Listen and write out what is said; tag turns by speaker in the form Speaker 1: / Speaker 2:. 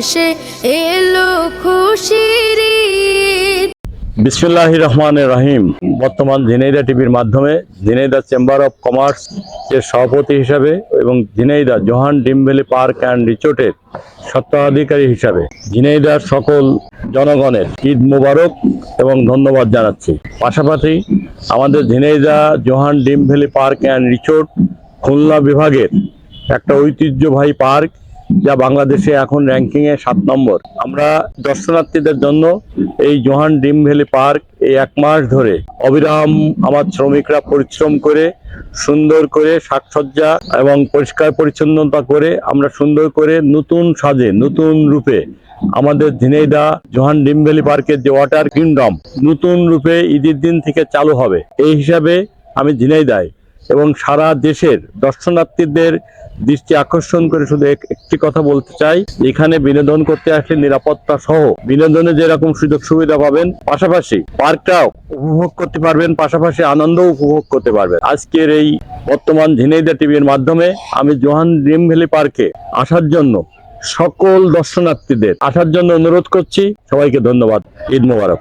Speaker 1: শেষে এলো খুশির
Speaker 2: বিসমুল্লাহ রহমান রাহিম। বর্তমান ঝিনাইদা টিভির মাধ্যমে ঝিনাইদা চেম্বার অফ কমার্স এর সভাপতি হিসাবে এবং Jhenaidah Johan dream valley park and রিচোর্টের স্বত্বাধিকারী হিসাবে ঝিনাইদার সকল জনগণের ঈদ মোবারক এবং ধন্যবাদ জানাচ্ছি। পাশাপাশি আমাদের Jhenaidah Johan dream valley park and resort Khulna বিভাগের একটা ঐতিহ্যবাহী পার্ক যা বাংলাদেশে এখন র্যাঙ্কিং এ সাত নম্বর। আমরা দর্শনার্থীদের জন্য এই জোহান ডিম ভ্যালি পার্ক এই এক মাস ধরে অবিরাম আমার শ্রমিকরা পরিশ্রম করে, সুন্দর করে সাজসজ্জা এবং পরিষ্কার পরিচ্ছন্নতা করে আমরা সুন্দর করে নতুন সাজে, নতুন রূপে আমাদের ঝিনাইদা জোহান ডিম ভ্যালি পার্কের যে ওয়াটার কিংডম নতুন রূপে ঈদের দিন থেকে চালু হবে। এই হিসাবে আমি ঝিনাইদায় এবং সারা দেশের দর্শনার্থীদের দৃষ্টি আকর্ষণ করে শুধু একটি কথা বলতে চাই। এখানে বিনোদন করতে আসলে নিরাপত্তা সহ বিনোদনে যেরকম সুযোগ সুবিধা পাবেন, পাশাপাশি পার্কটাও উপভোগ করতে পারবেন, পাশাপাশি আনন্দও উপভোগ করতে পারবেন। আজকের এই বর্তমান ঝিনাইদা টিভির মাধ্যমে আমি জোহান ড্রিম ভ্যালি পার্কে আসার জন্য সকল দর্শনার্থীদের আসার জন্য অনুরোধ করছি। সবাইকে ধন্যবাদ। ঈদ মোবারক।